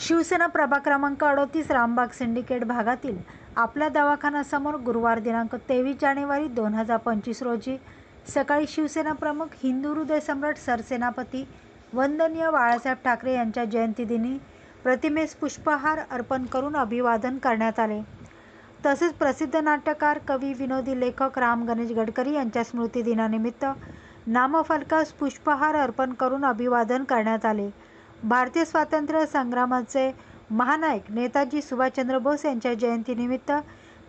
शिवसेना प्रभाग क्रमांक अडोतीस रामबाग सिंडिकेट भागातील आपल्या दवाखान्यासमोर गुरुवार दिनांक तेवीस जानेवारी दोन हजार पंचवीस रोजी सकाळी शिवसेना प्रमुख हिंदू हृदय सम्राट सरसेनापती वंदनीय बाळासाहेब ठाकरे यांच्या जयंतीदिनी प्रतिमेस पुष्पहार अर्पण करून अभिवादन करण्यात आले. तसेच प्रसिद्ध नाट्यकार कवी विनोदी लेखक राम गणेश गडकरी यांच्या स्मृतिदिनानिमित्त नामफलकास पुष्पहार अर्पण करून अभिवादन करण्यात आले. भारतीय स्वातंत्र्य संग्रामाचे महानायक नेताजी सुभाषचंद्र बोस यांच्या जयंतीनिमित्त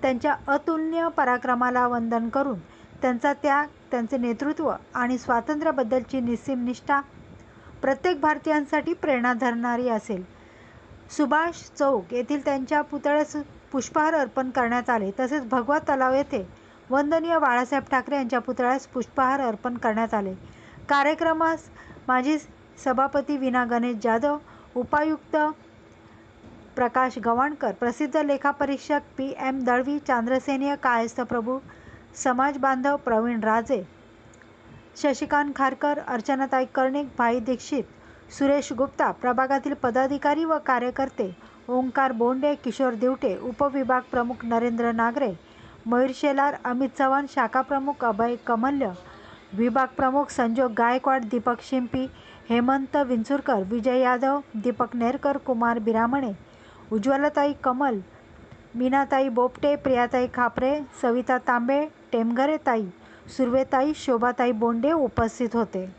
त्यांच्या अतुलनीय पराक्रमाला वंदन करून त्यांचा त्याग त्यांचे नेतृत्व आणि स्वातंत्र्याबद्दलची निस्सीम निष्ठा प्रत्येक भारतीयांसाठी प्रेरणा धरणारी असेल. सुभाष चौक येथील त्यांच्या पुतळ्यास पुष्पहार अर्पण करण्यात आले. तसेच भगवा तलाव येथे वंदनीय बाळासाहेब ठाकरे यांच्या पुतळ्यास पुष्पहार अर्पण करण्यात आले. कार्यक्रमास माजी सभापती विना गणेश जाधव उपायुक्त प्रकाश गवाणकर प्रसिद्ध लेखापरीक्षक पी एम दळवी चांद्रसेनीय कायस्थ प्रभू समाज बांधव प्रवीण राजे शशिकांत खारकर अर्चनाताई कर्णिक भाई दीक्षित सुरेश गुप्ता प्रभागातील पदाधिकारी व कार्यकर्ते ओंकार बोंडे किशोर दिवटे उपविभाग प्रमुख नरेंद्र नागरे मयूर शेलार अमित चव्हाण शाखा प्रमुख अभय कमल्य विभाग प्रमुख संजोग गायकवाड दीपक शिंपी हेमंत विंचुरकर विजय यादव दीपक नेरकर कुमार बिरामणे उज्ज्वलाताई कमल मीनाताई बोपटे प्रियाताई खापरे सविता तांबे टेमघरे ताई सुर्वेताई शोभाताई बोंडे उपस्थित होते.